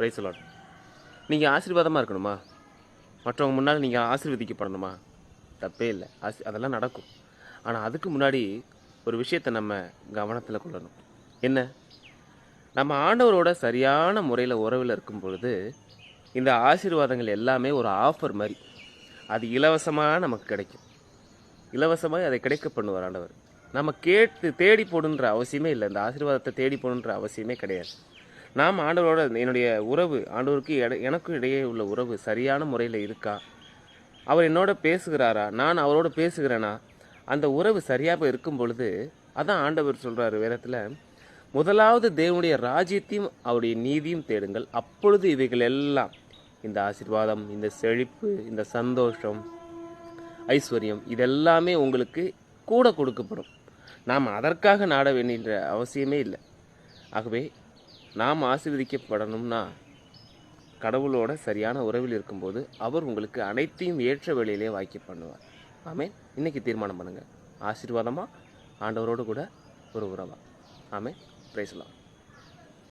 Price lot நீங்கள் ஆசீர்வாதமாக இருக்கணுமா? மற்றவங்க முன்னால் நீங்கள் ஆசீர்வதிக்கப்படணுமா? தப்பே இல்லை. ஆசி அதெல்லாம் நடக்கும். ஆனால் அதுக்கு முன்னாடி ஒரு விஷயத்தை நம்ம கவனத்தில் கொள்ளணும். என்ன? நம்ம ஆண்டவரோட சரியான முறையில் உறவில் இருக்கும் பொழுது இந்த ஆசீர்வாதங்கள் எல்லாமே ஒரு ஆஃபர் மாதிரி. அது இலவசமாக நமக்கு கிடைக்கும். இலவசமாக அதை கிடைக்க பண்ணுவார் ஆண்டவர். நம்ம கேட்டு தேடி போடுன்ற அவசியமே இல்லை. இந்த ஆசீர்வாதத்தை தேடி போடுன்ற அவசியமே கிடையாது. நாம் ஆண்டவரோட என்னுடைய உறவு ஆண்டவருக்கு எட எனக்கும் இடையே உள்ள உறவு சரியான முறையில் இருக்கா? அவர் என்னோட பேசுகிறாரா? நான் அவரோட பேசுகிறேனா? அந்த உறவு சரியாக இருக்கும் பொழுது அதான் ஆண்டவர் சொல்கிறார் வேதத்தில் முதலாவது தேவனுடைய ராஜ்யத்தையும் அவருடைய நீதியும் தேடுங்கள். அப்பொழுது இவைகள் எல்லாம் இந்த ஆசீர்வாதம் இந்த செழிப்பு இந்த சந்தோஷம் ஐஸ்வர்யம் இதெல்லாமே உங்களுக்கு கூட கொடுக்கப்படும். நாம் அதற்காக நாட வேண்டிய அவசியமே இல்லை. ஆகவே நாம் ஆசீர்வதிக்கப்படணும்னா கடவுளோட சரியான உறவில் இருக்கும்போது அவர் உங்களுக்கு அனைத்தையும் ஏற்ற வழியிலே வாய்க்க பண்ணுவார். ஆமேன். இன்னைக்கு தீர்மானம் பண்ணுங்கள் ஆசீர்வாதமாக ஆண்டவரோடு கூட ஒரு உறவா? ஆமேன். பிரைஸ்லாம்